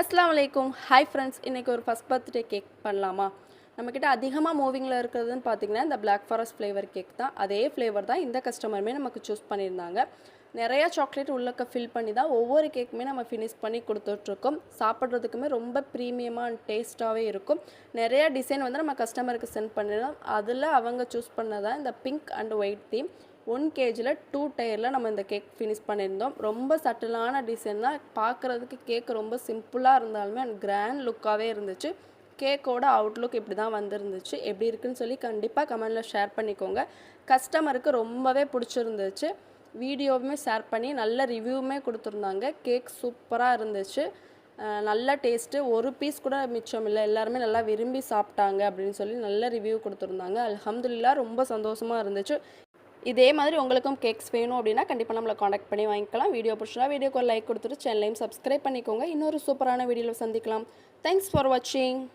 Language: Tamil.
அஸ்லாம் வலைக்கும் ஹாய் ஃப்ரெண்ட்ஸ் இன்றைக்கி ஒரு ஃபஸ்ட் பர்த்டே கேக் பண்ணலாமா? நம்மக்கிட்ட அதிகமாக மூவிங்கில் இருக்கிறதுன்னு பார்த்தீங்கன்னா இந்த பிளாக் ஃபாரஸ்ட் ஃப்ளேவர் கேக் தான். அதே ஃப்ளேவர் தான் இந்த கஸ்டமருமே நமக்கு சூஸ் பண்ணியிருந்தாங்க. நிறையா சாக்லேட் உள்ளக்க ஃபில் பண்ணி தான் ஒவ்வொரு கேக்குமே நம்ம ஃபினிஷ் பண்ணி கொடுத்துட்ருக்கோம். சாப்பிட்றதுக்குமே ரொம்ப ப்ரீமியமாக அண்ட் டேஸ்ட்டாகவே இருக்கும். நிறையா டிசைன் வந்து நம்ம கஸ்டமருக்கு சென்ட் பண்ணிடலாம். அதில் அவங்க சூஸ் பண்ணதான் இந்த pink and white theme one கேஜியில் two டயரில் நம்ம இந்த கேக் ஃபினிஷ் பண்ணியிருந்தோம். ரொம்ப சட்டிலான டிசைன் தான். பார்க்குறதுக்கு கேக் ரொம்ப சிம்பிளாக இருந்தாலுமே அண்ட் கிராண்ட் லுக்காகவே இருந்துச்சு. கேக்கோட அவுட்லுக் இப்படி தான் வந்திருந்துச்சு. எப்படி இருக்குன்னு சொல்லி கண்டிப்பாக கமெண்டில் ஷேர் பண்ணிக்கோங்க. கஸ்டமருக்கு ரொம்பவே பிடிச்சிருந்துச்சு. வீடியோவுமே ஷேர் பண்ணி நல்ல ரிவ்யூவுமே கொடுத்துருந்தாங்க. கேக் சூப்பராக இருந்துச்சு. நல்ல டேஸ்ட்டு ஒரு பீஸ் கூட மிச்சம் இல்லை. எல்லாருமே நல்லா விரும்பி சாப்பிட்டாங்க அப்படின்னு சொல்லி நல்ல ரிவ்யூ கொடுத்துருந்தாங்க. அலமதுல்லா ரொம்ப சந்தோஷமாக இருந்துச்சு. இதே மாதிரி உங்களுக்கும் கேக்ஸ் வேணும் அப்படின்னா கண்டிப்பாக நம்மளை காண்டாக்ட் பண்ணி வாங்கிக்கலாம். வீடியோ பிடிச்சா வீடியோக்கு ஒரு லைக் கொடுத்துட்டு சேனலையும் சப்ஸ்கிரைப் பண்ணிக்கோங்க. இன்னொரு சூப்பரான வீடியோவில் சந்திக்கலாம். தேங்க்ஸ் ஃபார் வாட்சிங்